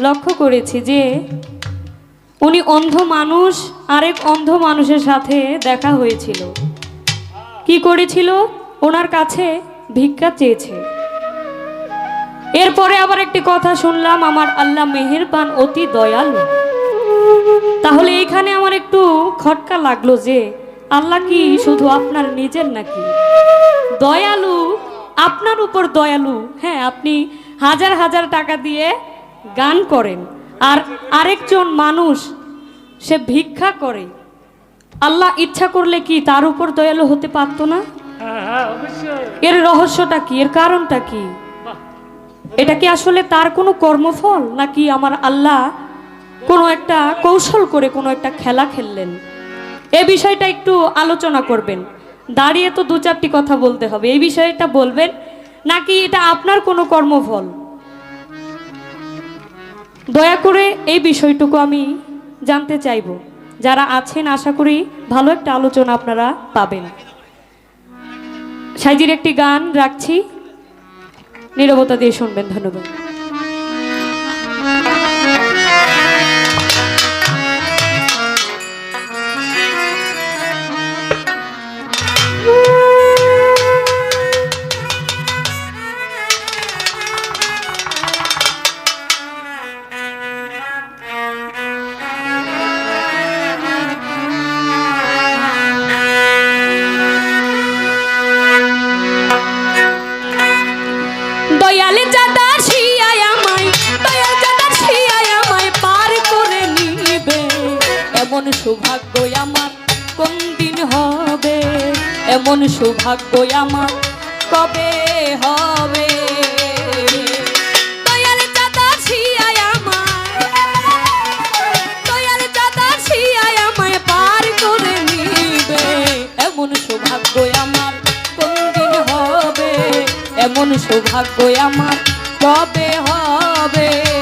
লক্ষ্য করেছি যে উনি অন্ধ মানুষ, আরেক অন্ধ মানুষের সাথে দেখা হয়েছিল। কি করেছিল? ওনার কাছে ভিক্ষা চেয়েছে। এরপরে আবার একটি কথা শুনলাম, আমার আল্লাহ মেহেরবান, অতি দয়ালু। তাহলে এখানে আমার একটু খটকা লাগল যে আল্লাহ কি শুধু আপনার নিজের নাকি? দয়ালু, আপনার উপর দয়ালু। হ্যাঁ আপনি হাজার হাজার টাকা দিয়ে গান করেন। আর আরেকজন মানুষ সে ভিক্ষা করে। আল্লাহ ইচ্ছা করলে কি তার উপর দয়ালু হতে পারতো না? হ্যাঁ এর রহস্যটা কি? এর কারণটা কি? এটা কি আসলে তার কোনো কর্মফল? নাকি আমার আল্লাহ কোনো একটা কৌশল করে কোনো একটা খেলা খেললেন? এ বিষয়টা একটু আলোচনা করবেন। দাঁড়িয়ে তো দু চারটি কথা বলতে হবে। এই বিষয়টা বলবেন নাকি এটা আপনার কোনো কর্মফল? দয়া করে এই বিষয়টুকু আমি জানতে চাইব। যারা আছেন, আশা করি ভালো একটা আলোচনা আপনারা পাবেন। সাইজির একটি গান রাখছি। নিরবতা দিয়ে শুনবেন, ধন্যবাদ। এমন সৌভাগ্য আমার, কোন দিন হবে? এমন সৌভাগ্য আমার, কবে হবে? সৌভাগ্য আমার হবে? এমন সৌভাগ্য আমার, কবে হবে?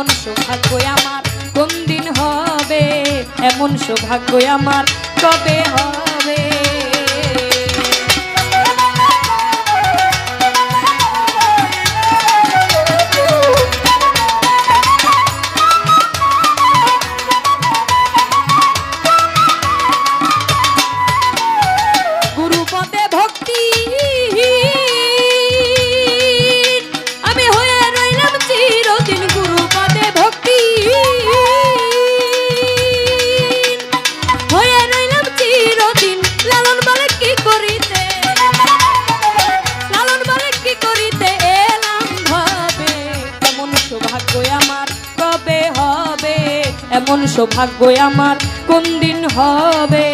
এমন সৌভাগ্য আমার কোন দিন হবে? এমন সৌভাগ্য আমার কবে হবে সৌভাগ্য আমার কবে হবে? এমন সৌভাগ্য আমার কোন দিন হবে?